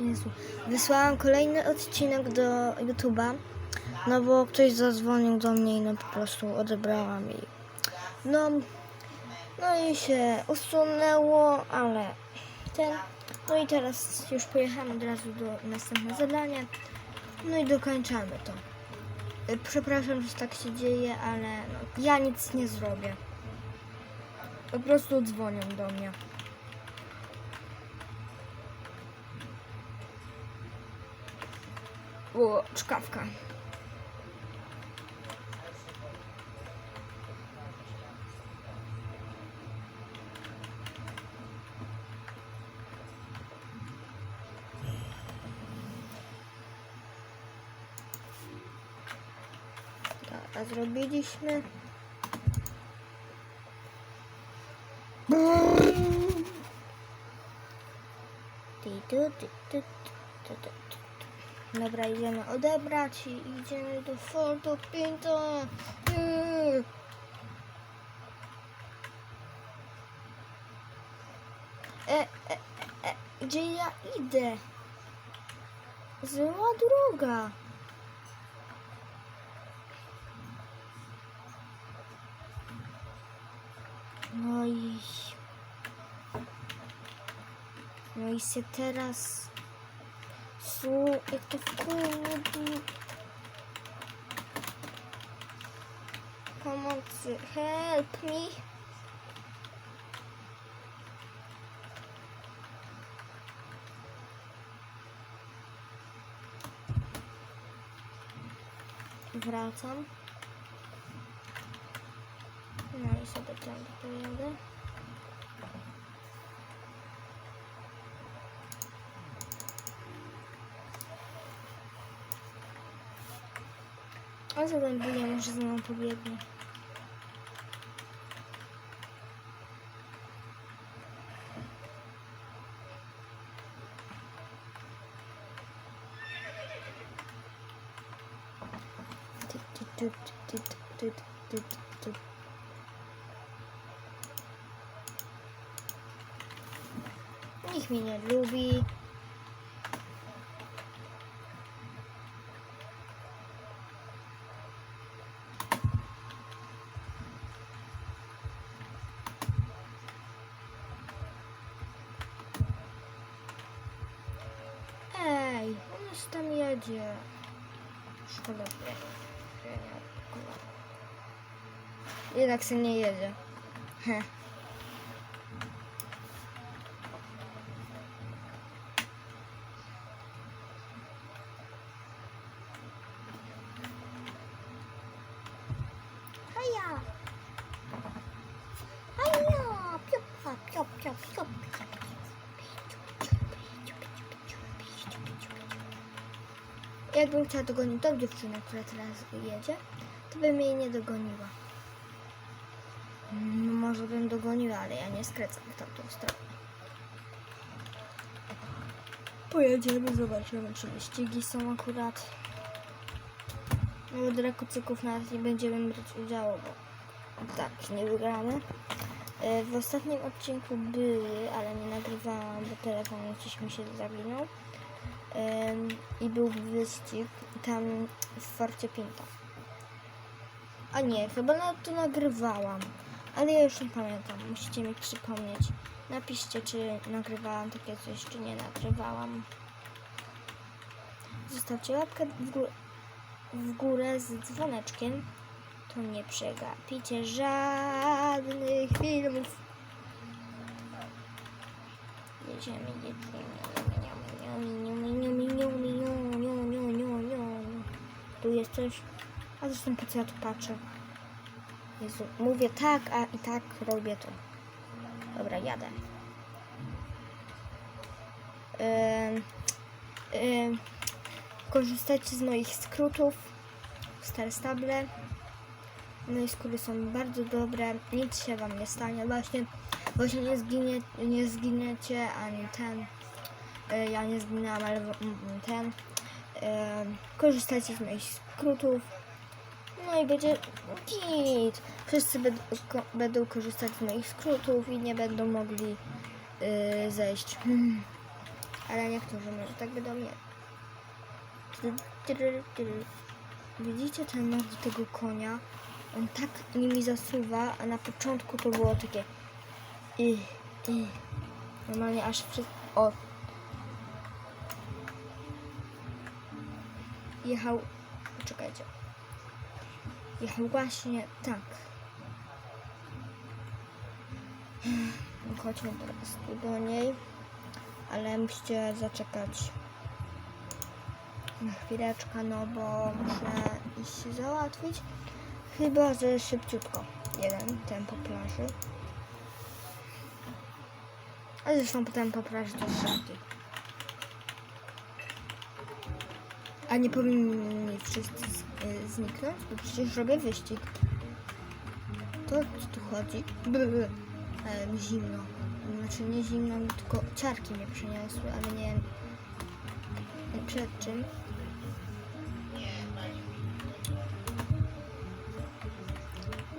Jezu. Wysłałam kolejny odcinek do YouTube'a, no bo ktoś zadzwonił do mnie i no po prostu odebrałam i no, no i się usunęło, ale ten, no i teraz już pojechałam od razu do następne zadanie, no i dokończamy to. Przepraszam, że tak się dzieje, ale no, ja nic nie zrobię. Po prostu dzwonią do mnie. Tu, ty, ty, ty, ty, ty, ty. Dobra, idziemy odebrać i idziemy do Fordo Pinto. Yy. E, e, e, gdzie ja idę? Zła droga. No i... No i się teraz... So it is cold. Come on help me. Wracam. should i sobie tam pojadę. Ja zaląduję, może za mną pobiegnie. Nikt mnie nie lubi. Hadi ya. Şurada bir. Bir dakika niye geleceğim? Heh. Hayır. Hayır. Pıp pıp. Jakbym chciała dogonić tą dziewczynę, która teraz jedzie, to bym jej nie dogoniła. Mm, Może bym dogoniła, ale ja nie skręcam w tamtą stronę. Pojedziemy, zobaczymy, czy wyścigi są akurat. No, Od rakocyków nawet nie będziemy brać udziału, bo tak, nie wygramy. E, W ostatnim odcinku były, ale nie nagrywałam, bo telefon gdzieś mi się zawinął. I był wyścig tam w Forcie Pinto. A nie, chyba na to nagrywałam, ale ja już nie pamiętam. Musicie mi przypomnieć. Napiszcie, czy nagrywałam takie coś, czy nie nagrywałam. Zostawcie łapkę w, gó- w górę z dzwoneczkiem. To nie przegapicie żadnych filmów. Jedziemy, jedziemy. Tu jest coś. A zresztą po co ja tu patrzę? Jezu, mówię tak, a i tak robię to. Dobra, jadę. Ym, ym, korzystajcie z moich skrótów. Star Stable. Moje skóry są bardzo dobre. Nic się wam nie stanie. Właśnie, właśnie nie, zginie, nie zginiecie ani ten. E, ja nie zginęłam, ale ten. E, korzystajcie z moich skrótów. No i będzie git. Wszyscy będą, ko, będą korzystać z moich skrótów i nie będą mogli y, zejść. Ale niektórzy może tak będą nie. Widzicie ten nogi tego konia? On tak nimi zasuwa, a na początku to było takie i, i. Normalnie aż wszystko. Jechał. Czekajcie. Jechał właśnie tak. Chodźmy teraz tu do niej, ale musicie zaczekać na chwileczkę, no bo muszę iść się załatwić. Chyba, że szybciutko. Jeden tempo plaży. A zresztą potem po plaży szybciej. A nie powinni wszyscy y, zniknąć, bo przecież robię wyścig. To co tu chodzi? Bl, e, mi zimno. Znaczy nie zimno, tylko ciarki mnie przyniosły, ale nie wiem przed czym.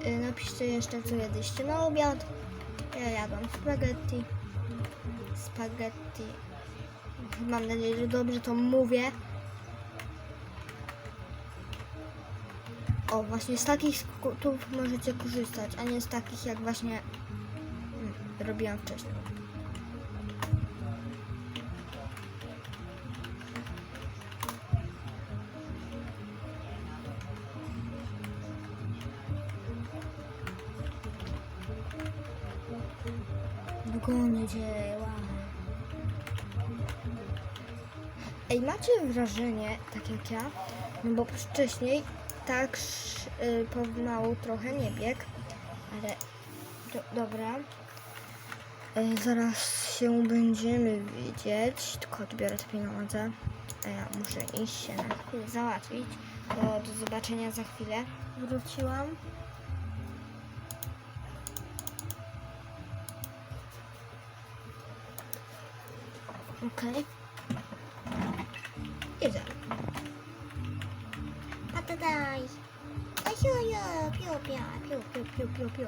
Y, Napiszcie jeszcze co jedliście na obiad. Ja jadłam spaghetti. Spaghetti. Mam nadzieję, że dobrze to mówię. O, właśnie z takich skutów możecie korzystać, a nie z takich jak właśnie mm, robiłam wcześniej. Dogonię dzieła. Ej, macie wrażenie, tak jak ja, no bo wcześniej tak y, pomału trochę nie biegł, ale do, dobra. Y, zaraz się będziemy widzieć, tylko odbiorę te pieniądze. Ja muszę iść się na chwilę załatwić. Do zobaczenia za chwilę. Wróciłam. Okej. Idę. Piu, piu, piu.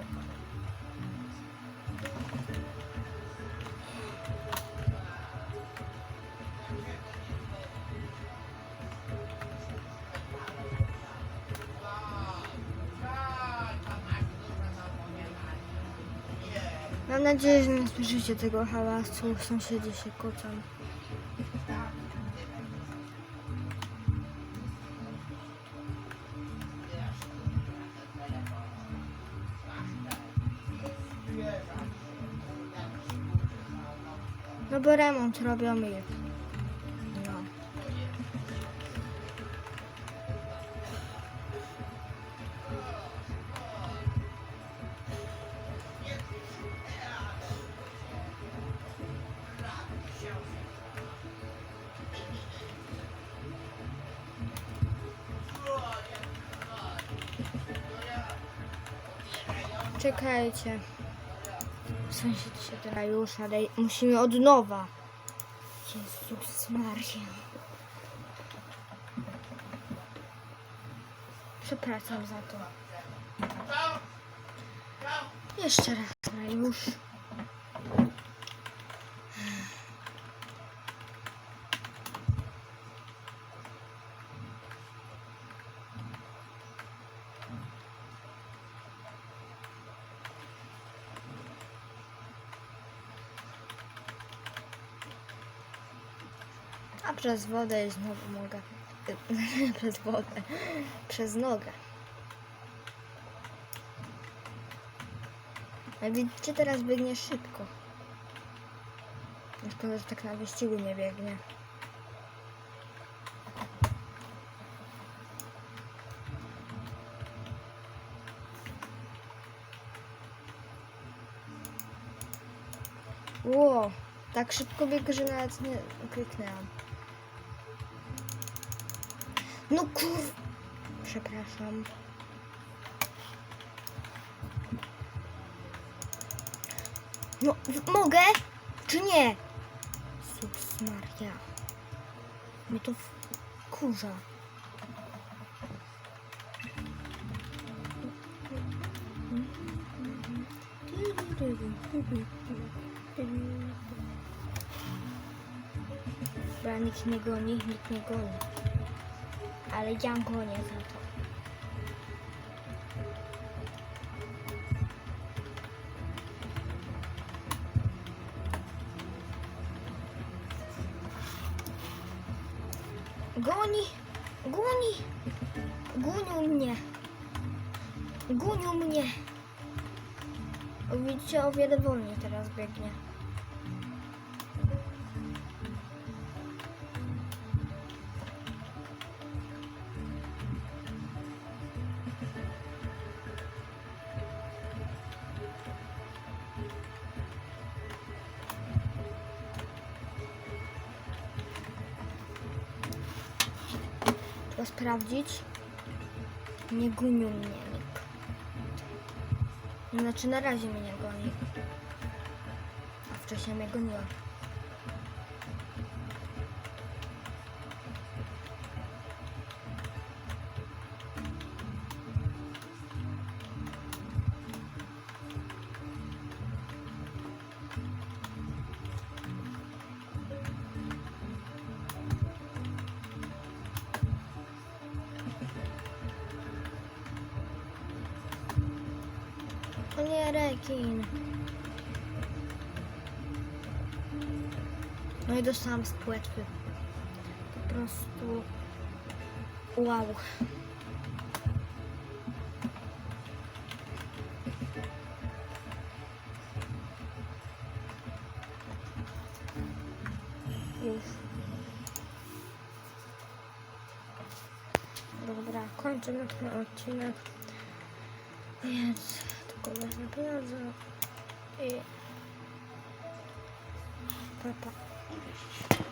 Mam nadzieję, że nie słyszycie tego hałasu. Sąsiedzi się kłócą. No bo remont robią i... No. Czekajcie. Sąsied się teraz już, ale musimy od nowa. Jezus Maria. Przepraszam za to. Jeszcze raz, już. A przez wodę znowu mogę. przez wodę. Przez nogę. Jak widzicie, teraz biegnie szybko. Szkoda, że tak na wyścigu nie biegnie. Ło, tak szybko biegł, że nawet nie kliknęłam. No kur... Przepraszam. No, mogę? Czy nie? Jezus Maria. Mnie to kurza. Bo nikt nie goni, nikt nie goni. Ale gonię za to. Goni! Goni! Gonią mnie! Gonią mnie! Widzicie, o wiele wolniej teraz biegnie. Trzeba sprawdzić. Nie gonią mnie nikt. Znaczy na razie mnie nie goni. A wcześniej mnie goniła. Nie, rekin. No i dostałam z płetwy. Po prostu... Wow. Już. Dobra, kończymy ten odcinek. Więc tylko wezmę pieniądze i... Pa, pa.